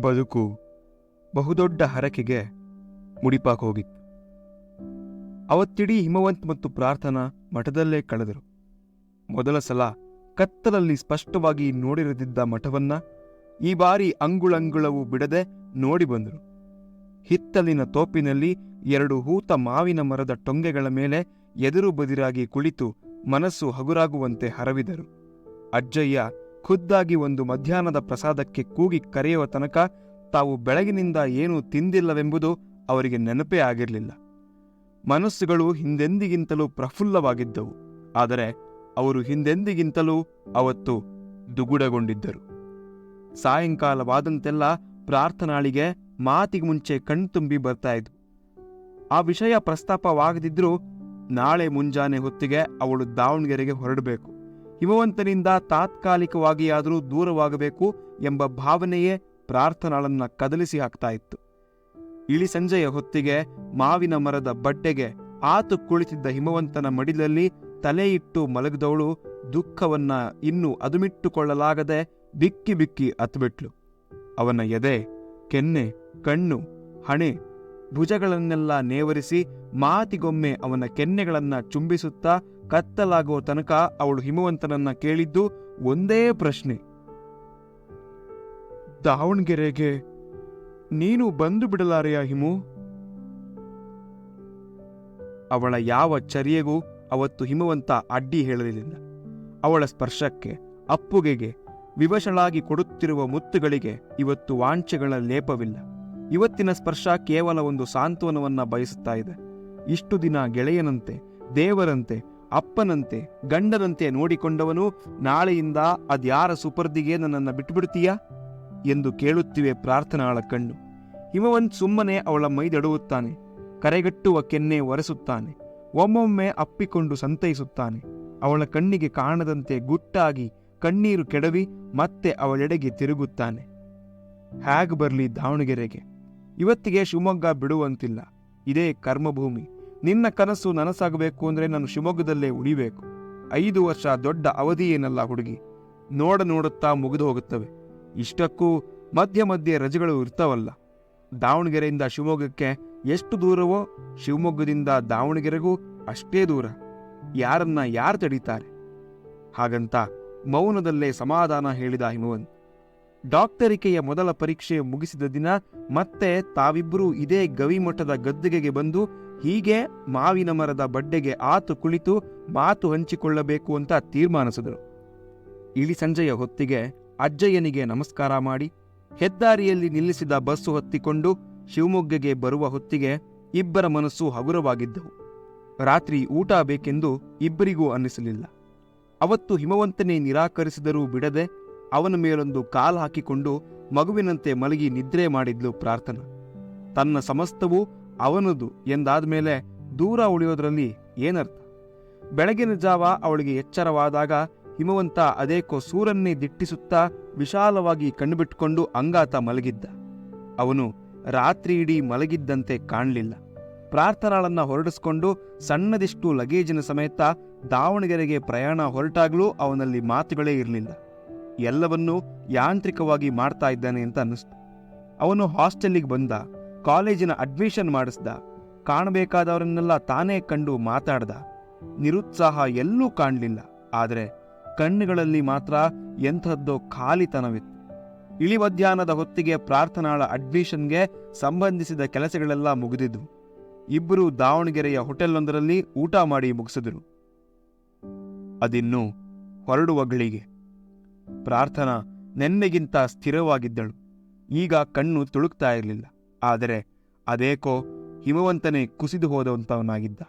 ಬದುಕು ಬಹುದೊಡ್ಡ ಹರಕೆಗೆ ಮುಡಿಪಾಕ ಹೋಗಿತ್ತು. ಅವತ್ತಿಡೀ ಹಿಮವಂತ್ ಮತ್ತು ಪ್ರಾರ್ಥನಾ ಮಠದಲ್ಲೇ ಕಳೆದರು. ಮೊದಲ ಸಲ ಕತ್ತಲಲ್ಲಿ ಸ್ಪಷ್ಟವಾಗಿ ನೋಡಿರದಿದ್ದ ಮಠವನ್ನ ಈ ಬಾರಿ ಅಂಗುಳಂಗುಳವು ಬಿಡದೆ ನೋಡಿ ಬಂದರು. ಹಿತ್ತಲಿನ ತೋಪಿನಲ್ಲಿ ಎರಡು ಹೂತ ಮಾವಿನ ಮರದ ಟೊಂಗೆಗಳ ಮೇಲೆ ಎದುರು ಬದಿರಾಗಿ ಕುಳಿತು ಮನಸ್ಸು ಹಗುರಾಗುವಂತೆ ಹರವಿದರು. ಅಜ್ಜಯ್ಯ ಖುದ್ದಾಗಿ ಒಂದು ಮಧ್ಯಾಹ್ನದ ಪ್ರಸಾದಕ್ಕೆ ಕೂಗಿ ಕರೆಯುವ ತನಕ ತಾವು ಬೆಳಗಿನಿಂದ ಏನೂ ತಿಂದಿಲ್ಲವೆಂಬುದು ಅವರಿಗೆ ನೆನಪೇ ಆಗಿರಲಿಲ್ಲ. ಮನಸ್ಸುಗಳು ಹಿಂದೆಂದಿಗಿಂತಲೂ ಪ್ರಫುಲ್ಲವಾಗಿದ್ದವು. ಆದರೆ ಅವರು ಹಿಂದೆಂದಿಗಿಂತಲೂ ಅವತ್ತು ದುಗುಡಗೊಂಡಿದ್ದರು. ಸಾಯಂಕಾಲವಾದಂತೆಲ್ಲ ಪ್ರಾರ್ಥನಾಳಿಗೆ ಮಾತಿಗೆ ಮುಂಚೆ ಕಣ್ತುಂಬಿ ಬರ್ತಾ ಇದ್ವು. ಆ ವಿಷಯ ಪ್ರಸ್ತಾಪವಾಗದಿದ್ರೂ ನಾಳೆ ಮುಂಜಾನೆ ಹೊತ್ತಿಗೆ ಅವಳು ದಾವಣಗೆರೆಗೆ ಹೊರಡಬೇಕು. ಹಿಮವಂತನಿಂದ ತಾತ್ಕಾಲಿಕವಾಗಿಯಾದರೂ ದೂರವಾಗಬೇಕು ಎಂಬ ಭಾವನೆಯೇ ಪ್ರಾರ್ಥನಾಳನ್ನ ಕದಲಿಸಿ ಹಾಕ್ತಾ ಇತ್ತು. ಇಳಿ ಸಂಜೆಯ ಹೊತ್ತಿಗೆ ಮಾವಿನ ಮರದ ಬಟ್ಟೆಗೆ ಆತು ಕುಳಿತಿದ್ದ ಹಿಮವಂತನ ಮಡಿಲಲ್ಲಿ ತಲೆಯಿಟ್ಟು ಮಲಗಿದವಳು ದುಃಖವನ್ನ ಇನ್ನೂ ಅದುಮಿಟ್ಟುಕೊಳ್ಳಲಾಗದೆ ಬಿಕ್ಕಿ ಬಿಕ್ಕಿ ಅತ್ಬಿಟ್ಲು ಅವನ ಎದೆ, ಕೆನ್ನೆ, ಕಣ್ಣು, ಹಣೆ ಭುಜಗಳನ್ನೆಲ್ಲ ನೇವರಿಸಿ ಮಾತಿಗೊಮ್ಮೆ ಅವನ ಕೆನ್ನೆಗಳನ್ನ ಚುಂಬಿಸುತ್ತಾ ಕತ್ತಲಾಗುವ ತನಕ ಅವಳು ಹಿಮವಂತನನ್ನ ಕೇಳಿದ್ದು ಒಂದೇ ಪ್ರಶ್ನೆ. ದಾವಣಗೆರೆಗೆ ನೀನು ಬಂದು ಬಿಡಲಾರೆಯ ಹಿಮು? ಅವಳ ಯಾವ ಚರ್ಯೆಗೂ ಅವತ್ತು ಹಿಮವಂತ ಅಡ್ಡಿ ಹೇಳಲಿಲ್ಲ. ಅವಳ ಸ್ಪರ್ಶಕ್ಕೆ, ಅಪ್ಪುಗೆಗೆ, ವಿವಶಳಾಗಿ ಕೊಡುತ್ತಿರುವ ಮುತ್ತುಗಳಿಗೆ ಇವತ್ತು ವಾಂಛೆಗಳ ಲೇಪವಿಲ್ಲ. ಇವತ್ತಿನ ಸ್ಪರ್ಶ ಕೇವಲ ಒಂದು ಸಾಂತ್ವನವನ್ನ ಬಯಸುತ್ತಾ ಇದೆ. ಇಷ್ಟು ದಿನ ಗೆಳೆಯನಂತೆ, ದೇವರಂತೆ ಅಪ್ಪನಂತೆ, ಗಂಡನಂತೆ ನೋಡಿಕೊಂಡವನು, ನಾಳೆಯಿಂದ ಅದ್ಯಾರ ಸುಪರ್ದಿಗೆ ನನ್ನನ್ನು ಬಿಟ್ಟುಬಿಡ್ತೀಯಾ ಎಂದು ಕೇಳುತ್ತಿವೆ ಪ್ರಾರ್ಥನಾಳ ಕಣ್ಣು. ಹಿಮವಂತ್ ಸುಮ್ಮನೆ ಅವಳ ಮೈದಡುವುತ್ತಾನೆ, ಕರೆಗಟ್ಟುವ ಕೆನ್ನೆ ಒರೆಸುತ್ತಾನೆ, ಒಮ್ಮೊಮ್ಮೆ ಅಪ್ಪಿಕೊಂಡು ಸಂತೈಸುತ್ತಾನೆ. ಅವಳ ಕಣ್ಣಿಗೆ ಕಾಣದಂತೆ ಗುಟ್ಟಾಗಿ ಕಣ್ಣೀರು ಕೆಡವಿ ಮತ್ತೆ ಅವಳೆಡೆಗೆ ತಿರುಗುತ್ತಾನೆ. ಹ್ಯಾಗ್ ಬರಲಿ ದಾವಣಗೆರೆಗೆ? ಇವತ್ತಿಗೆ ಶಿವಮೊಗ್ಗ ಬಿಡುವಂತಿಲ್ಲ, ಇದೇ ಕರ್ಮಭೂಮಿ. ನಿನ್ನ ಕನಸು ನನಸಾಗಬೇಕು ಅಂದರೆ ನಾನು ಶಿವಮೊಗ್ಗದಲ್ಲೇ ಉಳಿಬೇಕು. ಐದು ವರ್ಷ ದೊಡ್ಡ ಅವಧಿ ಏನಲ್ಲ ಹುಡುಗಿ. ನೋಡ ನೋಡುತ್ತಾ ಮುಗಿದು ಹೋಗುತ್ತವೆ. ಇಷ್ಟಕ್ಕೂ ಮಧ್ಯ ಮಧ್ಯೆ ರಜೆಗಳು ಇರ್ತಾವಲ್ಲ. ದಾವಣಗೆರೆಯಿಂದ ಶಿವಮೊಗ್ಗಕ್ಕೆ ಎಷ್ಟು ದೂರವೋ ಶಿವಮೊಗ್ಗದಿಂದ ದಾವಣಗೆರೆಗೂ ಅಷ್ಟೇ ದೂರ. ಯಾರನ್ನ ಯಾರು ತಡೀತಾರೆ? ಹಾಗಂತ ಮೌನದಲ್ಲೇ ಸಮಾಧಾನ ಹೇಳಿದ ಹಿಮವಂತ್ ಡಾಕ್ಟರಿಕೆಯ ಮೊದಲ ಪರೀಕ್ಷೆ ಮುಗಿಸಿದ ದಿನ ಮತ್ತೆ ತಾವಿಬ್ಬರೂ ಇದೇ ಗವಿಮಠದ ಗದ್ದುಗೆಗೆ ಬಂದು ಹೀಗೆ ಮಾವಿನ ಮರದ ಬಡ್ಡೆಗೆ ಆತು ಕುಳಿತು ಮಾತು ಹಂಚಿಕೊಳ್ಳಬೇಕು ಅಂತ ತೀರ್ಮಾನಿಸಿದರು. ಇಳಿ ಸಂಜೆಯ ಹೊತ್ತಿಗೆ ಅಜ್ಜಯ್ಯನಿಗೆ ನಮಸ್ಕಾರ ಮಾಡಿ, ಹೆದ್ದಾರಿಯಲ್ಲಿ ನಿಲ್ಲಿಸಿದ ಬಸ್ಸು ಹೊತ್ತಿಕೊಂಡು ಶಿವಮೊಗ್ಗಗೆ ಬರುವ ಹೊತ್ತಿಗೆ ಇಬ್ಬರ ಮನಸ್ಸು ಹಗುರವಾಗಿದ್ದವು. ರಾತ್ರಿ ಊಟ ಬೇಕೆಂದು ಇಬ್ಬರಿಗೂ ಅನ್ನಿಸಲಿಲ್ಲ. ಅವತ್ತು ಹಿಮವಂತನೇ ನಿರಾಕರಿಸಿದರೂ ಬಿಡದೆ ಅವನ ಮೇಲೊಂದು ಕಾಲು ಹಾಕಿಕೊಂಡು ಮಗುವಿನಂತೆ ಮಲಗಿ ನಿದ್ರೆ ಮಾಡಿದ್ಲು ಪ್ರಾರ್ಥನಾ. ತನ್ನ ಸಮಸ್ತವೂ ಅವನದು ಎಂದಾದ ಮೇಲೆ ದೂರ ಉಳಿಯೋದ್ರಲ್ಲಿ ಏನರ್ಥ? ಬೆಳಗಿನ ಜಾವ ಅವಳಿಗೆ ಎಚ್ಚರವಾದಾಗ ಹಿಮವಂತ ಅದೇಕೋ ಸೂರನ್ನೇ ದಿಟ್ಟಿಸುತ್ತಾ ವಿಶಾಲವಾಗಿ ಕಣ್ಣುಬಿಟ್ಕೊಂಡು ಅಂಗಾತ ಮಲಗಿದ್ದ. ಅವನು ರಾತ್ರಿ ಇಡೀ ಮಲಗಿದ್ದಂತೆ ಕಾಣಲಿಲ್ಲ. ಪ್ರಾರ್ಥನಾಳನ್ನ ಹೊರಡಿಸ್ಕೊಂಡು ಸಣ್ಣದಿಷ್ಟು ಲಗೇಜಿನ ಸಮೇತ ದಾವಣಗೆರೆಗೆ ಪ್ರಯಾಣ ಹೊರಟಾಗ್ಲೂ ಅವನಲ್ಲಿ ಮಾತುಗಳೇ ಇರಲಿಲ್ಲ. ಎಲ್ಲವನ್ನೂ ಯಾಂತ್ರಿಕವಾಗಿ ಮಾಡ್ತಾ ಇದ್ದಾನೆ ಅಂತ ಅನ್ನಿಸ್ತು. ಅವನು ಹಾಸ್ಟೆಲ್ಲಿಗೆ ಬಂದ. ಕಾಲೇಜಿನ ಅಡ್ಮಿಷನ್ ಮಾಡಿಸ್ದ. ಕಾಣಬೇಕಾದವರನ್ನೆಲ್ಲ ತಾನೇ ಕಂಡು ಮಾತಾಡ್ದ. ನಿರುತ್ಸಾಹ ಎಲ್ಲೂ ಕಾಣಲಿಲ್ಲ. ಆದರೆ ಕಣ್ಣುಗಳಲ್ಲಿ ಮಾತ್ರ ಎಂಥದ್ದೋ ಖಾಲಿತನವಿತ್ತು. ಇಳಿ ಮಧ್ಯಾಹ್ನದ ಹೊತ್ತಿಗೆ ಪ್ರಾರ್ಥನಾಳ ಅಡ್ಮಿಷನ್ಗೆ ಸಂಬಂಧಿಸಿದ ಕೆಲಸಗಳೆಲ್ಲ ಮುಗಿದಿದ್ವು. ಇಬ್ಬರು ದಾವಣಗೆರೆಯ ಹೋಟೆಲ್ನೊಂದರಲ್ಲಿ ಊಟ ಮಾಡಿ ಮುಗಿಸಿದರು. ಅದಿನ್ನು ಹೊರಡುವ ಗಳಿಗೆ. ಪ್ರಾರ್ಥನಾ ನೆನ್ನೆಗಿಂತ ಸ್ಥಿರವಾಗಿದ್ದಳು. ಈಗ ಕಣ್ಣು ತುಳುಕ್ತಾ ಇರಲಿಲ್ಲ. ಆದರೆ ಅದೇಕೋ ಹಿಮವಂತನೇ ಕುಸಿದು ಹೋದಂಥವನಾಗಿದ್ದ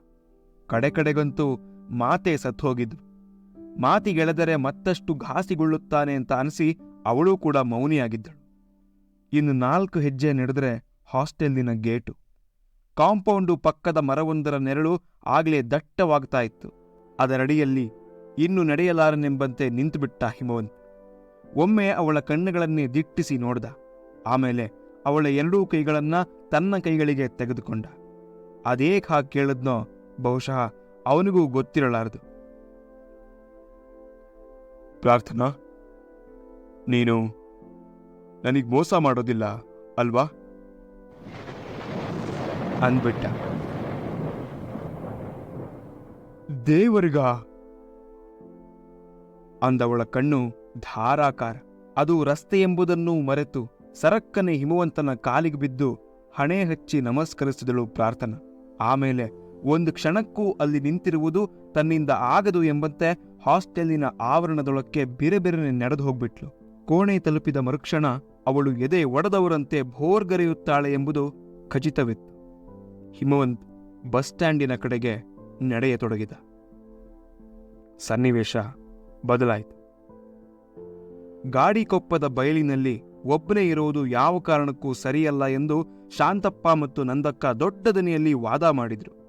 ಕಡೆ ಕಡೆಗಂತೂ ಮಾತೆ ಸತ್ತೋಗಿದ್ದು ಮಾತಿಗೆಳೆದರೆ ಮತ್ತಷ್ಟು ಘಾಸಿಗೊಳ್ಳುತ್ತಾನೆ ಅಂತ ಅನಿಸಿ ಅವಳೂ ಕೂಡ ಮೌನಿಯಾಗಿದ್ದಳು. ಇನ್ನು ನಾಲ್ಕು ಹೆಜ್ಜೆ ನಡೆದರೆ ಹಾಸ್ಟೆಲ್ನ ಗೇಟು. ಕಾಂಪೌಂಡು ಪಕ್ಕದ ಮರವೊಂದರ ನೆರಳು ಆಗಲೇ ದಟ್ಟವಾಗ್ತಾ ಇತ್ತು ಅದರಡಿಯಲ್ಲಿ ಇನ್ನು ನಡೆಯಲಾರನೆಂಬಂತೆ ನಿಂತುಬಿಟ್ಟ ಹಿಮವಂತ್. ಒಮ್ಮೆ ಅವಳ ಕಣ್ಣುಗಳನ್ನೇ ದಿಟ್ಟಿಸಿ ನೋಡ್ದ. ಆಮೇಲೆ ಅವಳ ಎರಡೂ ಕೈಗಳನ್ನ ತನ್ನ ಕೈಗಳಿಗೆ ತೆಗೆದುಕೊಂಡ. ಅದೇಕ್ ಹಾಗೆ ಕೇಳಿದ್ನೋ ಬಹುಶಃ ಅವನಿಗೂ ಗೊತ್ತಿರಲಾರದು. ಪ್ರಾರ್ಥನಾ ನೀನು ನನಗೆ ಮೋಸ ಮಾಡೋದಿಲ್ಲ ಅಲ್ವಾ? ಅಂದ್ಬಿಟ್ಟ. ದೇವರಿಗ? ಅಂದವಳ ಕಣ್ಣು ಧಾರಾಕಾರ ಅದು ರಸ್ತೆ ಎಂಬುದನ್ನು ಮರೆತು ಸರಕ್ಕನೆ ಹಿಮವಂತನ ಕಾಲಿಗೆ ಬಿದ್ದು ಹಣೆ ಹಚ್ಚಿ ನಮಸ್ಕರಿಸಿದಳು ಪ್ರಾರ್ಥನಾ. ಆಮೇಲೆ ಒಂದು ಕ್ಷಣಕ್ಕೂ ಅಲ್ಲಿ ನಿಂತಿರುವುದು ತನ್ನಿಂದ ಆಗದು ಎಂಬಂತೆ ಹಾಸ್ಟೆಲಿನ ಆವರಣದೊಳಕ್ಕೆ ಬಿರೆಬಿರನೆ ನಡೆದು ಹೋಗ್ಬಿಟ್ಲು. ಕೋಣೆ ತಲುಪಿದ ಮರುಕ್ಷಣ ಅವಳು ಎದೆ ಒಡೆದವರಂತೆ ಭೋರ್ಗರೆಯುತ್ತಾಳೆ ಎಂಬುದು ಖಚಿತವಿತ್ತು. ಹಿಮವಂತ್ ಬಸ್ ಸ್ಟ್ಯಾಂಡಿನ ಕಡೆಗೆ ನಡೆಯತೊಡಗಿದ. ಸನ್ನಿವೇಶ ಬದಲಾಯಿತು. ಗಾಡಿ ಕೊಪ್ಪದ ಬಯಲಿನಲ್ಲಿ ಒಬ್ಬನೇ ಇರುವುದು ಯಾವ ಕಾರಣಕ್ಕೂ ಸರಿಯಲ್ಲ ಎಂದು ಶಾಂತಪ್ಪ ಮತ್ತು ನಂದಕ್ಕ ದೊಡ್ಡ ದನಿಯಲ್ಲಿ ವಾದ ಮಾಡಿದರು.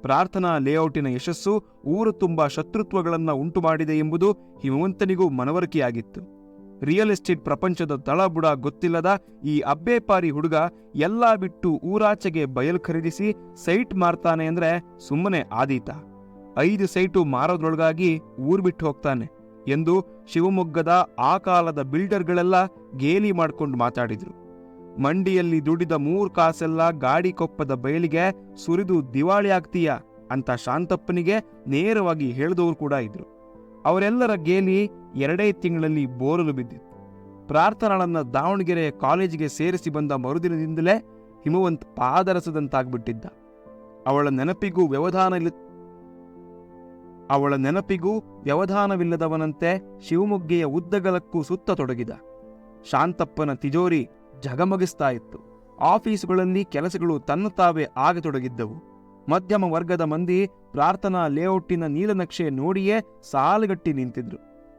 ಪ್ರಾರ್ಥನಾ ಲೇಔಟಿನ ಯಶಸ್ಸು ಊರು ತುಂಬ ಶತ್ರುತ್ವಗಳನ್ನು ಉಂಟು ಮಾಡಿದೆ ಎಂಬುದು ಹಿಮವಂತನಿಗೂ ಮನವರಿಕೆಯಾಗಿತ್ತು. ರಿಯಲ್ ಎಸ್ಟೇಟ್ ಪ್ರಪಂಚದ ತಳಬುಡ ಗೊತ್ತಿಲ್ಲದ ಈ ಅಬ್ಬೇಪಾರಿ ಹುಡುಗ ಎಲ್ಲಾ ಬಿಟ್ಟು ಊರಾಚೆಗೆ ಬಯಲು ಖರೀದಿಸಿ ಸೈಟ್ ಮಾರ್ತಾನೆ ಅಂದ್ರೆ ಸುಮ್ಮನೆ ಆದೀತ. ಐದು ಸೈಟು ಮಾರೋದ್ರೊಳಗಾಗಿ ಊರ್ ಬಿಟ್ಟು ಹೋಗ್ತಾನೆ. ಎಂದು ಶಿವಮೊಗ್ಗದ ಆ ಕಾಲದ ಬಿಲ್ಡರ್ಗಳೆಲ್ಲ ಗೇಲಿ ಮಾಡ್ಕೊಂಡು ಮಾತಾಡಿದ್ರು. ಮಂಡಿಯಲ್ಲಿ ದುಡಿದ ಮೂರ್ ಕಾಸೆಲ್ಲ ಗಾಡಿ ಕೊಪ್ಪದ ಬಯಲಿಗೆ ಸುರಿದು ದಿವಾಳಿ ಆಗ್ತೀಯ ಅಂತ ಶಾಂತಪ್ಪನಿಗೆ ನೇರವಾಗಿ ಹೇಳಿದವರು ಕೂಡ ಇದ್ರು. ಅವರೆಲ್ಲರ ಗೇಲಿ ಎರಡೇ ತಿಂಗಳಲ್ಲಿ ಬೋರಲು ಬಿದ್ದಿತ್ತು. ಪ್ರಾರ್ಥನಾಳನ್ನ ದಾವಣಗೆರೆ ಕಾಲೇಜಿಗೆ ಸೇರಿಸಿ ಬಂದ ಮರುದಿನದಿಂದಲೇ ಹಿಮವಂತ್ ಪಾದರಸದಂತಾಗ್ಬಿಟ್ಟಿದ್ದ. ಅವಳ ನೆನಪಿಗೂ ವ್ಯವಧಾನ ಅವಳ ನೆನಪಿಗೂ ವ್ಯವಧಾನವಿಲ್ಲದವನಂತೆ ಶಿವಮೊಗ್ಗೆಯ ಉದ್ದಗಲಕ್ಕೂ ಸುತ್ತ ತೊಡಗಿದ ಶಾಂತಪ್ಪನ ತಿಜೋರಿ ಜಗಮಗಿಸ್ತಾ ಇತ್ತು ಆಫೀಸುಗಳಲ್ಲಿ ಕೆಲಸಗಳು ತನ್ನ ತಾವೇ ಆಗತೊಡಗಿದ್ದವು. ಮಧ್ಯಮ ವರ್ಗದ ಮಂದಿ ಪ್ರಾರ್ಥನಾ ಲೇಔಟಿನ ನೀಲನಕ್ಷೆ ನೋಡಿಯೇ ಸಾಲುಗಟ್ಟಿ ನಿಂತಿದ್ರು.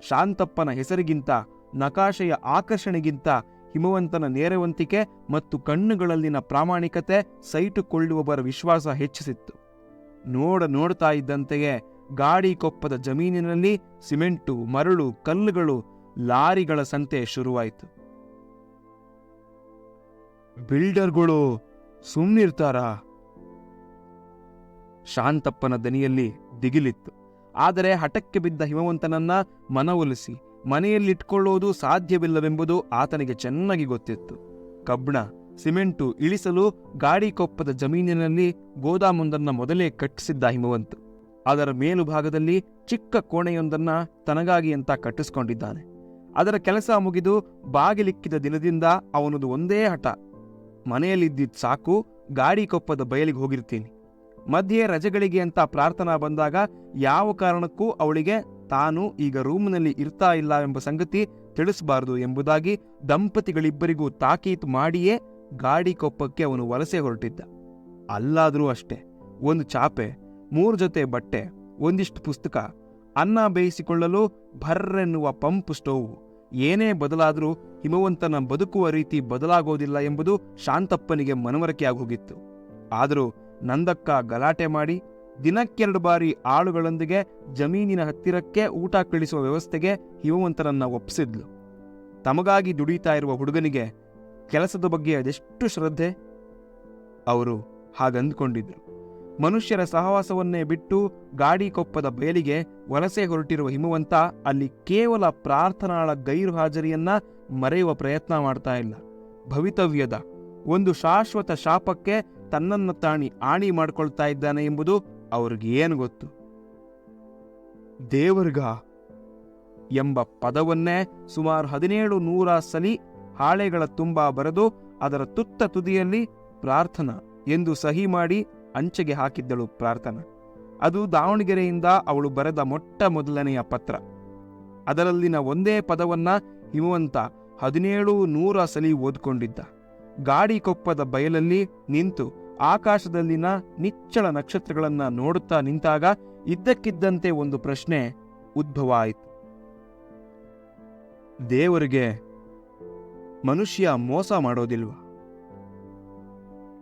ಶಾಂತಪ್ಪನ ಹೆಸರಿಗಿಂತ, ನಕಾಶೆಯ ಆಕರ್ಷಣೆಗಿಂತ ಹಿಮವಂತನ ನೇರವಂತಿಕೆ ಮತ್ತು ಕಣ್ಣುಗಳಲ್ಲಿನ ಪ್ರಾಮಾಣಿಕತೆ ಸೈಟುಕೊಳ್ಳುವವರ ವಿಶ್ವಾಸ ಹೆಚ್ಚಿಸಿತ್ತು. ನೋಡ ನೋಡ್ತಾ ಇದ್ದಂತೆಯೇ ಗಾಡಿ ಕೊಪ್ಪದ ಜಮೀನಿನಲ್ಲಿ ಸಿಮೆಂಟು, ಮರಳು, ಕಲ್ಲುಗಳು, ಲಾರಿಗಳ ಸಂತೆ ಶುರುವಾಯಿತು. ಬಿಲ್ಡರ್ಗಳು ಸುಮ್ಮನಿರ್ತಾರಾ ಶಾಂತಪ್ಪನ ದನಿಯಲ್ಲಿ ದಿಗಿಲಿತ್ತು. ಆದರೆ ಹಠಕ್ಕೆ ಬಿದ್ದ ಹಿಮವಂತನನ್ನ ಮನವೊಲಿಸಿ, ಮನೆಯಲ್ಲಿಟ್ಕೊಳ್ಳೋದು ಸಾಧ್ಯವಿಲ್ಲವೆಂಬುದು ಆತನಿಗೆ ಚೆನ್ನಾಗಿ ಗೊತ್ತಿತ್ತು. ಕಬ್ಬಣ, ಸಿಮೆಂಟು ಇಳಿಸಲು ಗಾಡಿ ಕೊಪ್ಪದ ಜಮೀನಿನಲ್ಲಿ ಗೋದಾಮೊಂದನ್ನ ಮೊದಲೇ ಕಟ್ಟಿಸಿದ್ದ ಹಿಮವಂತ್. ಅದರ ಮೇಲುಭಾಗದಲ್ಲಿ ಚಿಕ್ಕ ಕೋಣೆಯೊಂದನ್ನ ತನಗಾಗಿ ಅಂತ ಕಟ್ಟಿಸ್ಕೊಂಡಿದ್ದಾನೆ. ಅದರ ಕೆಲಸ ಮುಗಿದು ಬಾಗಿಲಿಕ್ಕಿದ ದಿನದಿಂದ ಅವನದು ಒಂದೇ ಹಠ. ಮನೆಯಲ್ಲಿದ್ದಿದ್ ಸಾಕು, ಗಾಡಿ ಕೊಪ್ಪದ ಬಯಲಿಗೆ ಹೋಗಿರ್ತೀನಿ. ಮಧ್ಯೆ ರಜೆಗಳಿಗೆ ಅಂತ ಪ್ರಾರ್ಥನಾ ಬಂದಾಗ ಯಾವ ಕಾರಣಕ್ಕೂ ಅವಳಿಗೆ ತಾನು ಈಗ ರೂಮ್ನಲ್ಲಿ ಇರ್ತಾ ಇಲ್ಲ ಎಂಬ ಸಂಗತಿ ತಿಳಿಸಬಾರದು ಎಂಬುದಾಗಿ ದಂಪತಿಗಳಿಬ್ಬರಿಗೂ ತಾಕೀತು ಮಾಡಿಯೇ ಗಾಡಿ ಕೊಪ್ಪಕ್ಕೆ ಅವನು ವಲಸೆ ಹೊರಟಿದ್ದ. ಅಲ್ಲಾದರೂ ಅಷ್ಟೇ, ಒಂದು ಚಾಪೆ. ಮೂರು ಜೊತೆ ಬಟ್ಟೆ, ಒಂದಿಷ್ಟು ಪುಸ್ತಕ, ಅನ್ನ ಬೇಯಿಸಿಕೊಳ್ಳಲು ಭರ್ರೆನ್ನುವ ಪಂಪ್ ಸ್ಟೋವ್. ಏನೇ ಬದಲಾದರೂ ಹಿಮವಂತನ ಬದುಕುವ ರೀತಿ ಬದಲಾಗೋದಿಲ್ಲ ಎಂಬುದು ಶಾಂತಪ್ಪನಿಗೆ ಮನವರಿಕೆಯಾಗೋಗಿತ್ತು. ಆದರೂ ನಂದಕ್ಕ ಗಲಾಟೆ ಮಾಡಿ, ದಿನಕ್ಕೆರಡು ಬಾರಿ ಆಳುಗಳೊಂದಿಗೆ ಜಮೀನಿನ ಹತ್ತಿರಕ್ಕೆ ಊಟ ಕಳಿಸುವ ವ್ಯವಸ್ಥೆಗೆ ಹಿಮವಂತನನ್ನ ಒಪ್ಪಿಸಿದ್ಲು ತಮಗಾಗಿ ದುಡಿತಾ ಇರುವ ಹುಡುಗನಿಗೆ ಕೆಲಸದ ಬಗ್ಗೆ ಅದೆಷ್ಟು ಶ್ರದ್ಧೆ? ಅವರು ಹಾಗಂದ್ಕೊಂಡಿದ್ರು. ಮನುಷ್ಯರ ಸಹವಾಸವನ್ನೇ ಬಿಟ್ಟು ಗಾಡಿ ಕೊಪ್ಪದ ಬಯಲಿಗೆ ವಲಸೆ ಹೊರಟಿರುವ ಹಿಮವಂತ ಅಲ್ಲಿ ಕೇವಲ ಪ್ರಾರ್ಥನಾಳ ಗೈರು ಹಾಜರಿಯನ್ನ ಮರೆಯುವ ಪ್ರಯತ್ನ ಮಾಡ್ತಾ ಇಲ್ಲ. ಭವಿತವ್ಯದ ಒಂದು ಶಾಶ್ವತ ಶಾಪಕ್ಕೆ ತನ್ನನ್ನು ತಾಣಿ ಆಣಿ ಮಾಡ್ಕೊಳ್ತಾ ಇದ್ದಾನೆ ಎಂಬುದು ಅವ್ರಿಗೆ ಏನು ಗೊತ್ತು? ದೇವರ್ಗ ಎಂಬ ಪದವನ್ನೇ ಸುಮಾರು ಹದಿನೇಳು ನೂರ ಸಲಿ ಹಾಳೆಗಳ ತುಂಬಾ ಬರೆದು ಅದರ ತುತ್ತ ತುದಿಯಲ್ಲಿ ಪ್ರಾರ್ಥನಾ ಎಂದು ಸಹಿ ಮಾಡಿ ಅಂಚೆಗೆ ಹಾಕಿದ್ದಳು ಪ್ರಾರ್ಥನಾ. ಅದು ದಾವಣಗೆರೆಯಿಂದ ಅವಳು ಬರೆದ ಮೊಟ್ಟ ಮೊದಲನೆಯ ಪತ್ರ. ಅದರಲ್ಲಿನ ಒಂದೇ ಪದವನ್ನ ಹಿಮವಂತ ಹದಿನೇಳು ನೂರ ಸಲಿ ಓದ್ಕೊಂಡಿದ್ದ. ಗಾಡಿ ಕೊಪ್ಪದ ಬಯಲಲ್ಲಿ ನಿಂತು ಆಕಾಶದಲ್ಲಿನ ನಿಚ್ಚಳ ನಕ್ಷತ್ರಗಳನ್ನ ನೋಡುತ್ತಾ ನಿಂತಾಗ ಇದ್ದಕ್ಕಿದ್ದಂತೆ ಒಂದು ಪ್ರಶ್ನೆ ಉದ್ಭವ ಆಯಿತು. ದೇವರಿಗೆ ಮನುಷ್ಯ ಮೋಸ ಮಾಡೋದಿಲ್ವ?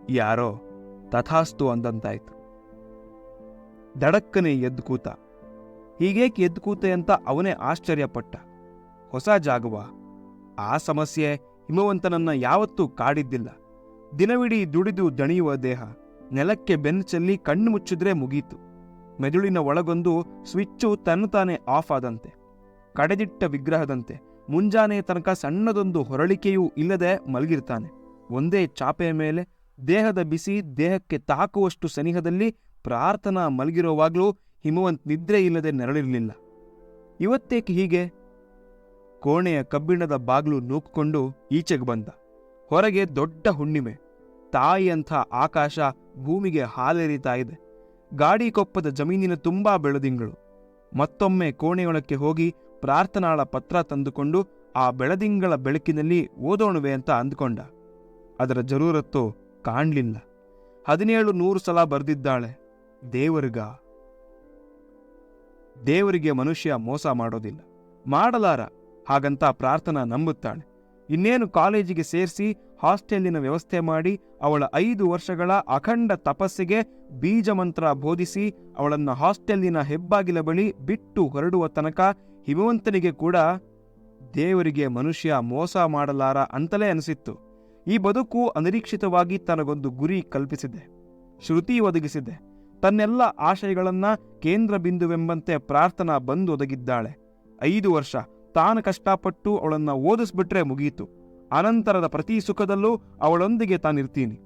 ಯಾರೋ ತಥಾಸ್ತು ಅಂದಂತಾಯ್ತು. ದಡಕ್ಕನೆ ಎದ್ದು ಕೂತ. ಹೀಗೇಕೆ ಎದ್ದು ಕೂತೆ ಅಂತ ಅವನೇ ಆಶ್ಚರ್ಯಪಟ್ಟ. ಹೊಸ ಜಾಗವ. ಆ ಸಮಸ್ಯೆ ಹಿಮವಂತನನ್ನ ಯಾವತ್ತೂ ಕಾಡಿದ್ದಿಲ್ಲ. ದಿನವಿಡೀ ದುಡಿದು ದಣಿಯುವ ದೇಹ. ನೆಲಕ್ಕೆ ಬೆನ್ನು ಚೆಲ್ಲಿ ಕಣ್ಣು ಮುಚ್ಚಿದ್ರೆ ಮುಗೀತು. ಮೆದುಳಿನ ಒಳಗೊಂದು ಸ್ವಿಚ್ಚು ತನ್ನ ತಾನೇ ಆಫ್ ಆದಂತೆ. ಕಡೆದಿಟ್ಟ ವಿಗ್ರಹದಂತೆ. ಮುಂಜಾನೆ ತನಕ ಸಣ್ಣದೊಂದು ಹೊರಳಿಕೆಯೂ ಇಲ್ಲದೆ ಮಲಗಿರ್ತಾನೆ. ಒಂದೇ ಚಾಪೆಯ ಮೇಲೆ ದೇಹದ ಬಿಸಿ, ದೇಹಕ್ಕೆ ತಾಕುವಷ್ಟು ಸನಿಹದಲ್ಲಿ ಪ್ರಾರ್ಥನಾ ಮಲಗಿರೋವಾಗಲೂ ಹಿಮವಂತ್ ನಿದ್ರೆ ಇಲ್ಲದೆ ನೆರಳಿರಲಿಲ್ಲ. ಇವತ್ತೇಕೆ ಹೀಗೆ? ಕೋಣೆಯ ಕಬ್ಬಿಣದ ಬಾಗಿಲು ನೂಕಿಕೊಂಡು ಈಚೆಗೆ ಬಂದ. ಹೊರಗೆ ದೊಡ್ಡ ಹುಣ್ಣಿಮೆ. ತಾಯಿಯಂಥ ಆಕಾಶ ಭೂಮಿಗೆ ಹಾಲೆರೀತಾ ಇದೆ. ಗಾಡಿ ಕೊಪ್ಪದ ಜಮೀನಿನ ತುಂಬಾ ಬೆಳದಿಂಗಳು. ಮತ್ತೊಮ್ಮೆ ಕೋಣೆಯೊಳಕ್ಕೆ ಹೋಗಿ ಪ್ರಾರ್ಥನಾಳ ಪತ್ರ ತಂದುಕೊಂಡು ಆ ಬೆಳದಿಂಗಳ ಬೆಳಕಿನಲ್ಲಿ ಓದೋಣವೆ ಅಂತ ಅಂದುಕೊಂಡ. ಅದರ ಜರೂರತ್ತು ಕಾಣ್ಲಿಲ್ಲ. ಹದಿನೇಳು ನೂರು ಸಲ ಬರೆದಿದ್ದಾಳೆ, ದೇವರಿಗ? ದೇವರಿಗೆ ಮನುಷ್ಯ ಮೋಸ ಮಾಡೋದಿಲ್ಲ. ಮಾಡಲಾರ, ಹಾಗಂತ ಪ್ರಾರ್ಥನಾ ನಂಬುತ್ತಾಳೆ. ಇನ್ನೇನು ಕಾಲೇಜಿಗೆ ಸೇರಿಸಿ ಹಾಸ್ಟೆಲ್ಲಿನ ವ್ಯವಸ್ಥೆ ಮಾಡಿ ಅವಳ ಐದು ವರ್ಷಗಳ ಅಖಂಡ ತಪಸ್ಸಿಗೆ ಬೀಜ ಮಂತ್ರ ಬೋಧಿಸಿ ಅವಳನ್ನ ಹಾಸ್ಟೆಲ್ಲಿನ ಹೆಬ್ಬಾಗಿಲ ಬಳಿ ಬಿಟ್ಟು ಹೊರಡುವ ತನಕ ಹಿಮವಂತನಿಗೆ ಕೂಡ ದೇವರಿಗೆ ಮನುಷ್ಯ ಮೋಸ ಮಾಡಲಾರ ಅಂತಲೇ ಅನಿಸಿತ್ತು. ಈ ಬದುಕು ಅನಿರೀಕ್ಷಿತವಾಗಿ ತನಗೊಂದು ಗುರಿ ಕಲ್ಪಿಸಿದೆ. ಶ್ರುತಿ ಒದಗಿಸಿದೆ. ತನ್ನೆಲ್ಲ ಆಶಯಗಳನ್ನ ಕೇಂದ್ರ ಬಿಂದುವೆಂಬಂತೆ ಪ್ರಾರ್ಥನಾ ಬಂದು ಒದಗಿದ್ದಾಳೆ. ಐದು ವರ್ಷ ತಾನು ಕಷ್ಟಪಟ್ಟು ಅವಳನ್ನ ಓದಿಸ್ಬಿಟ್ರೆ ಮುಗಿಯಿತು ಅನಂತರದ ಪ್ರತಿ ಸುಖದಲ್ಲೂ ಅವಳೊಂದಿಗೆ ತಾನಿರ್ತೀನಿ.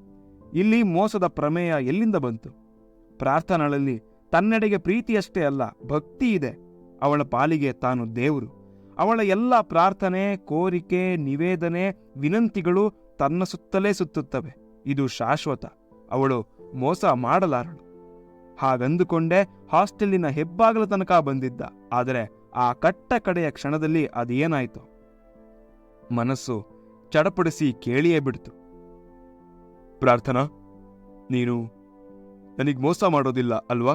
ಇಲ್ಲಿ ಮೋಸದ ಪ್ರಮೇಯ ಎಲ್ಲಿಂದ ಬಂತು? ಪ್ರಾರ್ಥನೆಗಳಲ್ಲಿ ತನ್ನೆಡೆಗೆ ಪ್ರೀತಿಯಷ್ಟೇ ಅಲ್ಲ, ಭಕ್ತಿ ಇದೆ. ಅವಳ ಪಾಲಿಗೆ ತಾನು ದೇವರು. ಅವಳ ಎಲ್ಲ ಪ್ರಾರ್ಥನೆ, ಕೋರಿಕೆ, ನಿವೇದನೆ, ವಿನಂತಿಗಳು ತನ್ನ ಸುತ್ತಲೇ ಸುತ್ತುತ್ತವೆ. ಇದು ಶಾಶ್ವತ. ಅವಳು ಮೋಸ ಮಾಡಲಾರಳು. ಹಾಗಂದುಕೊಂಡೇ ಹಾಸ್ಟೆಲ್ಲಿನ ಹೆಬ್ಬಾಗಲ ತನಕ ಬಂದಿದ್ದ. ಆದರೆ ಆ ಕಟ್ಟ ಕಡೆಯ ಕ್ಷಣದಲ್ಲಿ ಅದೇನಾಯಿತು? ಮನಸ್ಸು ಚಡಪಡಿಸಿ ಕೇಳಿಯೇ ಬಿಡ್ತು. ಪ್ರಾರ್ಥನಾ, ನೀನು ನನಗೆ ಮೋಸ ಮಾಡೋದಿಲ್ಲ, ಅಲ್ವಾ?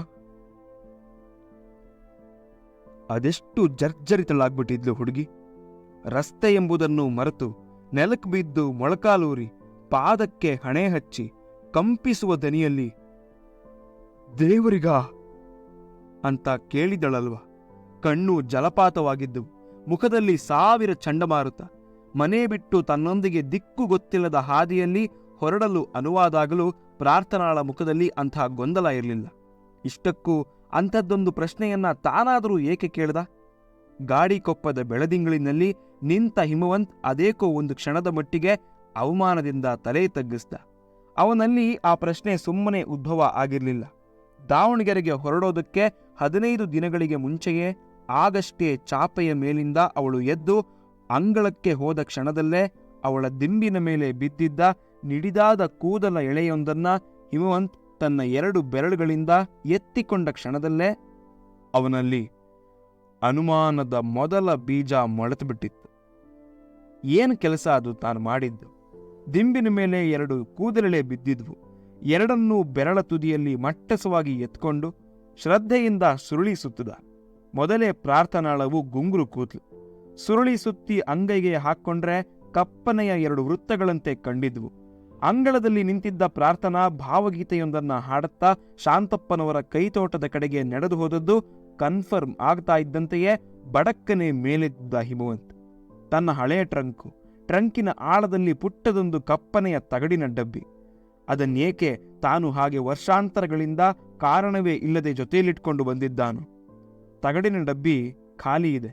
ಅದೆಷ್ಟು ಜರ್ಜರಿತಳಾಗ್ಬಿಟ್ಟಿದ್ಲು ಹುಡುಗಿ. ರಸ್ತೆ ಎಂಬುದನ್ನು ಮರೆತು ನೆಲಕ್ಕೆ ಬಿದ್ದು ಮೊಳಕಾಲೂರಿ, ಪಾದಕ್ಕೆ ಹಣೆ ಹಚ್ಚಿ ಕಂಪಿಸುವ ದನಿಯಲ್ಲಿ, ದೇವರಿಗ? ಅಂತ ಕೇಳಿದಳಲ್ವ. ಕಣ್ಣು ಜಲಪಾತವಾಗಿದ್ದು, ಮುಖದಲ್ಲಿ ಸಾವಿರ ಚಂಡಮಾರುತ ಮನೆ ಬಿಟ್ಟು ತನ್ನೊಂದಿಗೆ ದಿಕ್ಕು ಗೊತ್ತಿಲ್ಲದ ಹಾದಿಯಲ್ಲಿ ಹೊರಡಲು ಅನುವಾದಾಗಲೂ ಪ್ರಾರ್ಥನಾಳ ಮುಖದಲ್ಲಿ ಅಂಥ ಗೊಂದಲ ಇರಲಿಲ್ಲ. ಇಷ್ಟಕ್ಕೂ ಅಂಥದ್ದೊಂದು ಪ್ರಶ್ನೆಯನ್ನ ತಾನಾದರೂ ಏಕೆ ಕೇಳ್ದ? ಗಾಡಿ ಕೊಪ್ಪದ ಬೆಳದಿಂಗಳಿನಲ್ಲಿ ನಿಂತ ಹಿಮವಂತ್ ಅದೇಕೋ ಒಂದು ಕ್ಷಣದ ಮಟ್ಟಿಗೆ ಅವಮಾನದಿಂದ ತಲೆ ತಗ್ಗಿಸ್ದ. ಅವನಲ್ಲಿ ಆ ಪ್ರಶ್ನೆ ಸುಮ್ಮನೆ ಉದ್ಭವ ಆಗಿರಲಿಲ್ಲ. ದಾವಣಗೆರೆಗೆ ಹೊರಡೋದಕ್ಕೆ ಹದಿನೈದು ದಿನಗಳಿಗೆ ಮುಂಚೆಯೇ ಆಗಷ್ಟೇ ಚಾಪೆಯ ಮೇಲಿಂದ ಅವಳು ಎದ್ದು ಅಂಗಳಕ್ಕೆ ಹೋದ ಕ್ಷಣದಲ್ಲೇ ಅವಳ ದಿಂಬಿನ ಮೇಲೆ ಬಿದ್ದಿದ್ದ ನಿಡಿದಾದ ಕೂದಲ ಎಳೆಯೊಂದನ್ನ ಹಿಮವಂತ್ ತನ್ನ ಎರಡು ಬೆರಳುಗಳಿಂದ ಎತ್ತಿಕೊಂಡ ಕ್ಷಣದಲ್ಲೇ ಅವನಲ್ಲಿ ಅನುಮಾನದ ಮೊದಲ ಬೀಜ ಮೊಳೆತು ಬಿಟ್ಟಿತ್ತು ಏನು ಕೆಲಸ ಅದು ತಾನು ಮಾಡಿದ್ದು? ದಿಂಬಿನ ಮೇಲೆ ಎರಡು ಕೂದಲೆಳೆ ಬಿದ್ದಿದ್ವು. ಎರಡನ್ನೂ ಬೆರಳ ತುದಿಯಲ್ಲಿ ಮಟ್ಟಸವಾಗಿ ಎತ್ಕೊಂಡು ಶ್ರದ್ಧೆಯಿಂದ ಸುರುಳಿ ಸುತ್ತದ. ಮೊದಲೇ ಪ್ರಾರ್ಥನಾಳವು ಗುಂಗುರು ಕೂತ್ಲು ಸುರುಳಿ ಸುತ್ತಿ ಅಂಗೈಗೆ ಹಾಕ್ಕೊಂಡ್ರೆ ಕಪ್ಪನೆಯ ಎರಡು ವೃತ್ತಗಳಂತೆ ಕಂಡಿದ್ವು. ಅಂಗಳದಲ್ಲಿ ನಿಂತಿದ್ದ ಪ್ರಾರ್ಥನಾ ಭಾವಗೀತೆಯೊಂದನ್ನ ಹಾಡುತ್ತಾ ಶಾಂತಪ್ಪನವರ ಕೈತೋಟದ ಕಡೆಗೆ ನಡೆದು ಹೋದದ್ದು ಕನ್ಫರ್ಮ್ ಆಗ್ತಾ ಇದ್ದಂತೆಯೇ ಬಡಕ್ಕನೆ ಮೇಲೆದ್ದ ಹಿಮವಂತ್. ತನ್ನ ಹಳೆಯ ಟ್ರಂಕು, ಟ್ರಂಕಿನ ಆಳದಲ್ಲಿ ಪುಟ್ಟದೊಂದು ಕಪ್ಪನೆಯ ತಗಡಿನ ಡಬ್ಬಿ. ಅದನ್ನೇಕೆ ತಾನು ಹಾಗೆ ವರ್ಷಾಂತರಗಳಿಂದ ಕಾರಣವೇ ಇಲ್ಲದೆ ಜೊತೆಯಲ್ಲಿಟ್ಕೊಂಡು ಬಂದಿದ್ದಾನು. ತಗಡಿನ ಡಬ್ಬಿ ಖಾಲಿ ಇದೆ.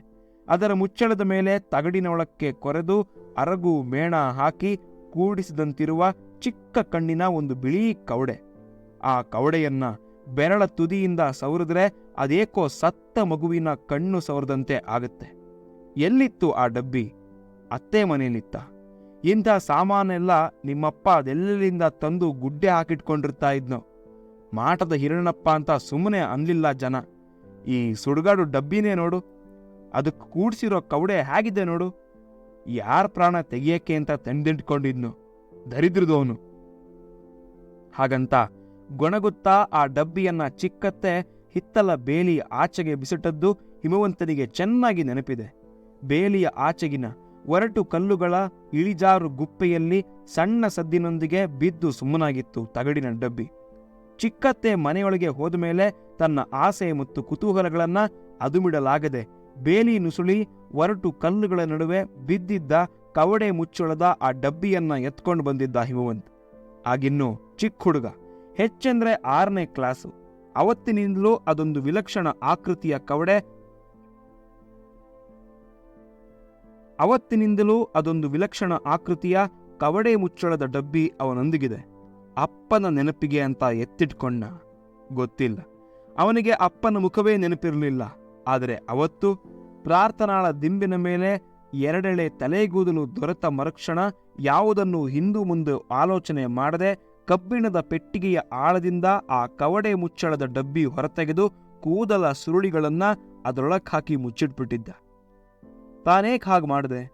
ಅದರ ಮುಚ್ಚಳದ ಮೇಲೆ ತಗಡಿನ ಒಳಕ್ಕೆ ಕೊರೆದು ಅರಗು ಮೇಣ ಹಾಕಿ ಕೂಡಿಸಿದಂತಿರುವ ಚಿಕ್ಕ ಕಣ್ಣಿನ ಒಂದು ಬಿಳಿ ಕವಡೆ. ಆ ಕವಡೆಯನ್ನ ಬೆರಳ ತುದಿಯಿಂದ ಸವರಿದ್ರೆ ಅದೇಕೋ ಸತ್ತ ಮಗುವಿನ ಕಣ್ಣು ಸವರದಂತೆ ಆಗುತ್ತೆ. ಎಲ್ಲಿತ್ತು ಆ ಡಬ್ಬಿ? ಅತ್ತೆ ಮನೆಯಲ್ಲಿತ್ತ. ಇಂಥ ಸಾಮಾನೆಲ್ಲ ನಿಮ್ಮಪ್ಪ ಅದೆಲ್ಲಿಂದ ತಂದು ಗುಡ್ಡೆ ಹಾಕಿಟ್ಕೊಂಡಿರ್ತಾ ಇದ್ನೋ? ಮಾಟದ ಹಿರಣಪ್ಪ ಅಂತ ಸುಮ್ಮನೆ ಅನ್ಲಿಲ್ಲ ಜನ. ಈ ಸುಡುಗಾಡು ಡಬ್ಬಿನೇ ನೋಡು. ಅದಕ್ಕೆ ಕೂಡ್ಸಿರೋ ಕವಡೆ ಹೇಗಿದೆ ನೋಡು. ಯಾರ ಪ್ರಾಣ ತೆಗಿಯಕ್ಕೆ ಅಂತ ತಂದಿಟ್ಕೊಂಡಿದ್ನು ದರಿದ್ರದವನು. ಹಾಗಂತ ಗೊಣಗುತ್ತಾ ಆ ಡಬ್ಬಿಯನ್ನ ಚಿಕ್ಕತ್ತೆ, ಹಿತ್ತಲ ಬೇಲಿ ಆಚೆಗೆ ಬಿಸಿಟದ್ದು ಹಿಮವಂತನಿಗೆ ಚೆನ್ನಾಗಿ ನೆನಪಿದೆ. ಬೇಲಿಯ ಆಚೆಗಿನ ಒರಟು ಕಲ್ಲುಗಳ ಇಳಿಜಾರು ಗುಪ್ಪೆಯಲ್ಲಿ ಸಣ್ಣ ಸದ್ದಿನೊಂದಿಗೆ ಬಿದ್ದು ಸುಮ್ಮನಾಗಿತ್ತು ತಗಡಿನ ಡಬ್ಬಿ. ಚಿಕ್ಕತ್ತೆ ಮನೆಯೊಳಗೆ ಹೋದಮೇಲೆ ತನ್ನ ಆಸೆ ಮತ್ತು ಕುತೂಹಲಗಳನ್ನ ಅದುಮಿಡಲಾಗದೆ ಬೇಲಿ ನುಸುಳಿ ಒರಟು ಕಲ್ಲುಗಳ ನಡುವೆ ಬಿದ್ದಿದ್ದ ಕವಡೆ ಮುಚ್ಚೊಳದ ಆ ಡಬ್ಬಿಯನ್ನ ಎತ್ಕೊಂಡು ಬಂದಿದ್ದ ಹಿಮವಂತ್. ಆಗಿನ್ನು ಚಿಕ್ಕ ಹುಡುಗ. ಹೆಚ್ಚೆಂದ್ರೆ ಆರನೇ ಕ್ಲಾಸು. ಅವತ್ತಿನಿಂದಲೂ ಅದೊಂದು ವಿಲಕ್ಷಣ ಆಕೃತಿಯ ಕವಡೆ. ಅವತ್ತಿನಿಂದಲೂ ಅದೊಂದು ವಿಲಕ್ಷಣ ಆಕೃತಿಯ ಕವಡೆ ಮುಚ್ಚಳದ ಡಬ್ಬಿ ಅವನೊಂದಿಗಿದೆ. ಅಪ್ಪನ ನೆನಪಿಗೆ ಅಂತ ಎತ್ತಿಟ್ಕೊಂಡ. ಗೊತ್ತಿಲ್ಲ. ಅವನಿಗೆ ಅಪ್ಪನ ಮುಖವೇ ನೆನಪಿರಲಿಲ್ಲ. ಆದರೆ ಅವತ್ತು ಪ್ರಾರ್ಥನಾಳ ದಿಂಬಿನ ಮೇಲೆ ಎರಡೆಳೆ ತಲೆಗೂದಲು ದೊರೆತ ಮರುಕ್ಷಣ ಯಾವುದನ್ನು ಹಿಂದೂ ಮುಂದೆ ಆಲೋಚನೆ ಮಾಡದೆ ಕಬ್ಬಿಣದ ಪೆಟ್ಟಿಗೆಯ ಆಳದಿಂದ ಆ ಕವಡೆ ಮುಚ್ಚಳದ ಡಬ್ಬಿ ಹೊರತೆಗೆದು ಕೂದಲ ಸುರುಳಿಗಳನ್ನ ಅದರೊಳಗೆ ಹಾಕಿ ಮುಚ್ಚಿಟ್ಬಿಟ್ಟಿದ್ದ. ತಾನೇಕ್ ಹಾಗೆ ಮಾಡಿದೆ.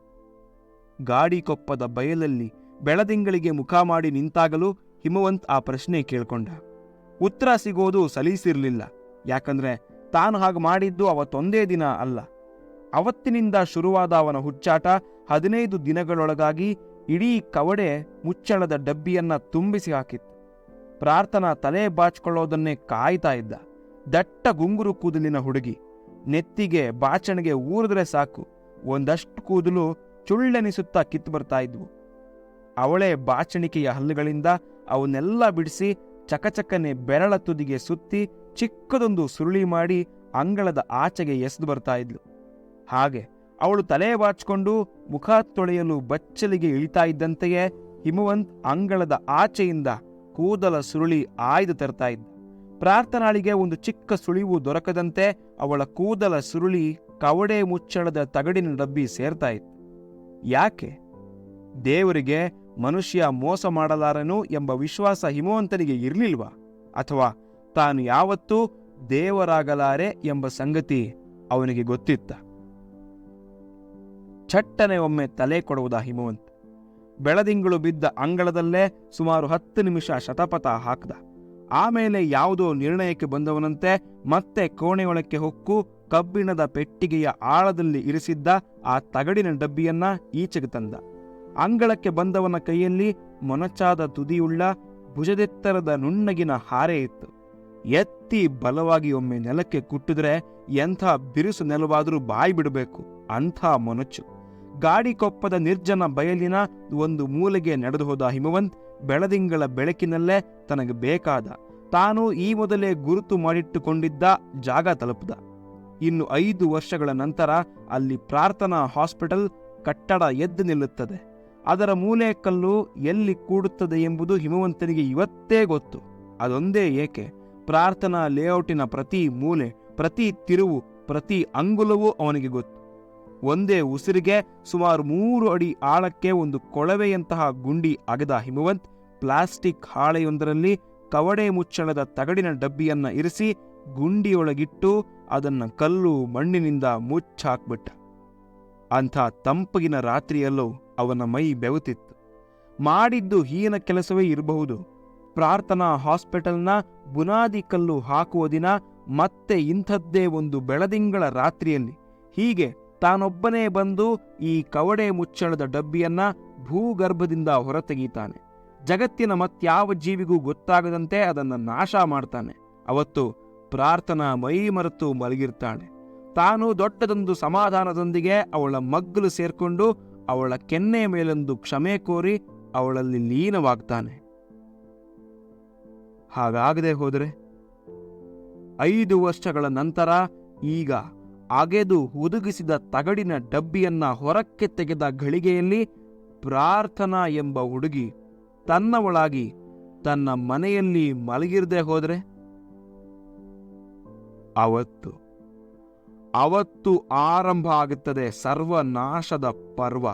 ಗಾಡಿ ಕೊಪ್ಪದ ಬಯಲಲ್ಲಿ ಬೆಳದಿಂಗಳಿಗೆ ಮುಖ ಮಾಡಿ ನಿಂತಾಗಲೂ ಹಿಮವಂತ್ ಆ ಪ್ರಶ್ನೆ ಕೇಳ್ಕೊಂಡ. ಉತ್ತರ ಸಿಗೋದು ಸಲೀಸಿರ್ಲಿಲ್ಲ. ಯಾಕಂದ್ರೆ ತಾನು ಹಾಗೆ ಮಾಡಿದ್ದು ಅವತ್ತೊಂದೇ ದಿನ ಅಲ್ಲ. ಅವತ್ತಿನಿಂದ ಶುರುವಾದ ಅವನ ಹುಚ್ಚಾಟ ಹದಿನೈದು ದಿನಗಳೊಳಗಾಗಿ ಇಡೀ ಕವಡೆ ಮುಚ್ಚಳದ ಡಬ್ಬಿಯನ್ನ ತುಂಬಿಸಿ ಹಾಕಿತ್ತು. ಪ್ರಾರ್ಥನಾ ತಲೆ ಬಾಚ್ಕೊಳ್ಳೋದನ್ನೇ ಕಾಯ್ತಾ ಇದ್ದ. ದಟ್ಟ ಗುಂಗುರು ಕೂದಲಿನ ಹುಡುಗಿ. ನೆತ್ತಿಗೆ ಬಾಚಣಿಗೆ ಊರಿದ್ರೆ ಸಾಕು. ಒಂದಷ್ಟು ಕೂದಲು ಚುಳ್ಳೆನಿಸುತ್ತಾ ಕಿತ್ತು ಬರ್ತಾ ಇದ್ವು. ಅವಳೇ ಬಾಚಣಿಕೆಯ ಹಲ್ಲುಗಳಿಂದ ಅವನ್ನೆಲ್ಲ ಬಿಡಿಸಿ ಚಕಚಕನೆ ಬೆರಳ ತುದಿಗೆ ಸುತ್ತಿ ಚಿಕ್ಕದೊಂದು ಸುರುಳಿ ಮಾಡಿ ಅಂಗಳದ ಆಚೆಗೆ ಎಸೆದು ಬರ್ತಾ ಇದ್ಲು. ಹಾಗೆ ಅವಳು ತಲೆ ಬಾಚಿಕೊಂಡು ಮುಖ ತೊಳೆಯಲು ಬಚ್ಚಲಿಗೆ ಇಳಿತಾ ಇದ್ದಂತೆಯೇ ಹಿಮವಂತ್ ಅಂಗಳದ ಆಚೆಯಿಂದ ಕೂದಲ ಸುರುಳಿ ಆಯ್ದು ತರ್ತಾ ಇದ್ದ. ಪ್ರಾರ್ಥನಾಳಿಗೆ ಒಂದು ಚಿಕ್ಕ ಸುಳಿವು ದೊರಕದಂತೆ ಅವಳ ಕೂದಲ ಸುರುಳಿ ಕವಡೆ ಮುಚ್ಚಳದ ತಗಡಿನ ಡಬ್ಬಿ ಸೇರ್ತಾ ಇತ್ತು. ಯಾಕೆ? ದೇವರಿಗೆ ಮನುಷ್ಯ ಮೋಸ ಮಾಡಲಾರನು ಎಂಬ ವಿಶ್ವಾಸ ಹಿಮವಂತನಿಗೆ ಇರಲಿಲ್ವಾ? ಅಥವಾ ತಾನು ಯಾವತ್ತೂ ದೇವರಾಗಲಾರೆ ಎಂಬ ಸಂಗತಿ ಅವನಿಗೆ ಗೊತ್ತಿತ್ತ? ಚಟ್ಟನೆ ಒಮ್ಮೆ ತಲೆ ಕೊಡುವುದ ಹಿಮವಂತ? ಬೆಳದಿಂಗಳು ಬಿದ್ದ ಅಂಗಳದಲ್ಲೇ ಸುಮಾರು ಹತ್ತು ನಿಮಿಷ ಶತಪಥ ಹಾಕ್ದ. ಆಮೇಲೆ ಯಾವುದೋ ನಿರ್ಣಯಕ್ಕೆ ಬಂದವನಂತೆ ಮತ್ತೆ ಕೋಣೆಯೊಳಕ್ಕೆ ಹೊಕ್ಕು ಕಬ್ಬಿಣದ ಪೆಟ್ಟಿಗೆಯ ಆಳದಲ್ಲಿ ಇರಿಸಿದ್ದ ಆ ತಗಡಿನ ಡಬ್ಬಿಯನ್ನ ಈಚೆಗೆ ತಂದ. ಅಂಗಳಕ್ಕೆ ಬಂದವನ ಕೈಯಲ್ಲಿ ಮೊನಚಾದ ತುದಿಯುಳ್ಳ ಭುಜದೆತ್ತರದ ನುಣ್ಣಗಿನ ಹಾರೆ ಇತ್ತು. ಎತ್ತಿ ಬಲವಾಗಿ ಒಮ್ಮೆ ನೆಲಕ್ಕೆ ಕುಟ್ಟಿದ್ರೆ ಎಂಥ ಬಿರುಸು ನೆಲವಾದರೂ ಬಾಯಿ ಬಿಡಬೇಕು ಅಂಥ ಮೊನಚು. ಗಾಡಿ ಕೊಪ್ಪದ ನಿರ್ಜನ ಬಯಲಿನ ಒಂದು ಮೂಲೆಗೆ ನಡೆದು ಹೋದ ಹಿಮವಂತ್ ಬೆಳದಿಂಗಳ ಬೆಳಕಿನಲ್ಲೇ ತನಗೆ ಬೇಕಾದ ತಾನು ಈ ಮೊದಲೇ ಗುರುತು ಮಾಡಿಟ್ಟುಕೊಂಡಿದ್ದ ಜಾಗ ತಲುಪಿದ. ಇನ್ನು ಐದು ವರ್ಷಗಳ ನಂತರ ಅಲ್ಲಿ ಪ್ರಾರ್ಥನಾ ಹಾಸ್ಪಿಟಲ್ ಕಟ್ಟಡ ಎದ್ದು ನಿಲ್ಲುತ್ತದೆ. ಅದರ ಮೂಲೆ ಕಲ್ಲು ಎಲ್ಲಿ ಕೂಡುತ್ತದೆ ಎಂಬುದು ಹಿಮವಂತನಿಗೆ ಇವತ್ತೇ ಗೊತ್ತು. ಅದೊಂದೇ ಏಕೆ? ಪ್ರಾರ್ಥನಾ ಲೇಔಟಿನ ಪ್ರತಿ ಮೂಲೆ, ಪ್ರತಿ ತಿರುವು, ಪ್ರತಿ ಅಂಗುಲವೂ ಅವನಿಗೆ ಗೊತ್ತು. ಒಂದೇ ಉಸಿರಿಗೆ ಸುಮಾರು ಮೂರು ಅಡಿ ಆಳಕ್ಕೆ ಒಂದು ಕೊಳವೆಯಂತಹ ಗುಂಡಿ ಅಗೆದ ಹಿಮವಂತ್ ಪ್ಲಾಸ್ಟಿಕ್ ಹಾಳೆಯೊಂದರಲ್ಲಿ ಕವಡೆ ಮುಚ್ಚಳದ ತಗಡಿನ ಡಬ್ಬಿಯನ್ನ ಇರಿಸಿ ಗುಂಡಿಯೊಳಗಿಟ್ಟು ಅದನ್ನ ಕಲ್ಲು ಮಣ್ಣಿನಿಂದ ಮುಚ್ಚಾಕ್ಬಿಟ್ಟ. ಅಂಥ ತಂಪಗಿನ ರಾತ್ರಿಯಲ್ಲೂ ಅವನ ಮೈ ಬೆವುತಿತ್ತು. ಮಾಡಿದ್ದು ಹೀನ ಕೆಲಸವೇ ಇರಬಹುದು. ಪ್ರಾರ್ಥನಾ ಹಾಸ್ಪಿಟಲ್ನ ಬುನಾದಿ ಕಲ್ಲು ಹಾಕುವ ದಿನ ಮತ್ತೆ ಇಂಥದ್ದೇ ಒಂದು ಬೆಳದಿಂಗಳ ರಾತ್ರಿಯಲ್ಲಿ. ಹೀಗೆ ತಾನೊಬ್ಬನೇ ಬಂದು ಈ ಕವಡೆ ಮುಚ್ಚಳದ ಡಬ್ಬಿಯನ್ನ ಭೂಗರ್ಭದಿಂದ ಹೊರತೆಗೀತಾನೆ ಜಗತ್ತಿನ ಮತ್ಯಾವ ಜೀವಿಗೂ ಗೊತ್ತಾಗದಂತೆ ಅದನ್ನು ನಾಶ ಮಾಡ್ತಾನೆ. ಅವತ್ತು ಪ್ರಾರ್ಥನಾ ಮೈ ಮರೆತು ಮಲಗಿರ್ತಾಳೆ. ತಾನು ದೊಡ್ಡದೊಂದು ಸಮಾಧಾನದೊಂದಿಗೆ ಅವಳ ಮಗ್ಗಲು ಸೇರ್ಕೊಂಡು ಅವಳ ಕೆನ್ನೆ ಮೇಲೊಂದು ಕ್ಷಮೆ ಕೋರಿ ಅವಳಲ್ಲಿ ಲೀನವಾಗ್ತಾನೆ. ಹಾಗಾಗದೆ ಹೋದರೆ ಐದು ವರ್ಷಗಳ ನಂತರ ಈಗ ಅಗೆದು ಹುದುಗಿಸಿದ ತಗಡಿನ ಡಬ್ಬಿಯನ್ನ ಹೊರಕ್ಕೆ ತೆಗೆದ ಗಳಿಗೆಯಲ್ಲಿ ಪ್ರಾರ್ಥನಾ ಎಂಬ ಹುಡುಗಿ ತನ್ನವಳಾಗಿ ತನ್ನ ಮನೆಯಲ್ಲಿ ಮಲಗಿರದೆ ಹೋದರೆ? ಅವತ್ತು ಅವತ್ತು ಆರಂಭ ಆಗುತ್ತದೆ ಸರ್ವನಾಶದ ಪರ್ವ.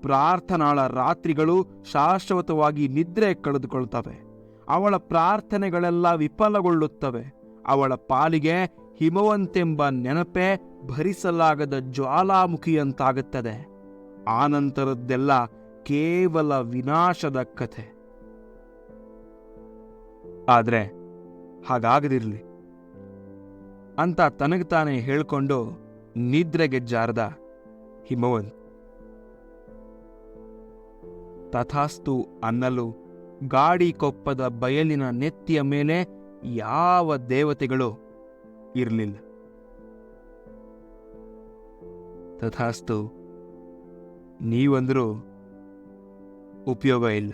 ಪ್ರಾರ್ಥನಾಳ ರಾತ್ರಿಗಳು ಶಾಶ್ವತವಾಗಿ ನಿದ್ರೆ ಕಳೆದುಕೊಳ್ತವೆ. ಅವಳ ಪ್ರಾರ್ಥನೆಗಳೆಲ್ಲ ವಿಫಲಗೊಳ್ಳುತ್ತವೆ. ಅವಳ ಪಾಲಿಗೆ ಹಿಮವಂತೆಂಬ ನೆನಪೇ ಭರಿಸಲಾಗದ ಜ್ವಾಲಾಮುಖಿಯಂತಾಗುತ್ತದೆ. ಆನಂತರದ್ದೆಲ್ಲ ಕೇವಲ ವಿನಾಶದ ಕಥೆ. ಆದ್ರೆ ಹಾಗಾಗದಿರಲಿ. ಅಂತ ತನಗತಾನೆ ತಾನೇ ಹೇಳ್ಕೊಂಡು ನಿದ್ರೆಗೆ ಜಾರದ ಹಿಮವಂತ್. ತಥಾಸ್ತು ಅನ್ನಲು ಗಾಡಿ ಕೊಪ್ಪದ ಬಯಲಿನ ನೆತ್ತಿಯ ಮೇಲೆ ಯಾವ ದೇವತೆಗಳು ಇರಲಿಲ್ಲ. ತಥಾಸ್ತು ನೀವಂದರೂ ಉಪಯೋಗ ಇಲ್ಲ.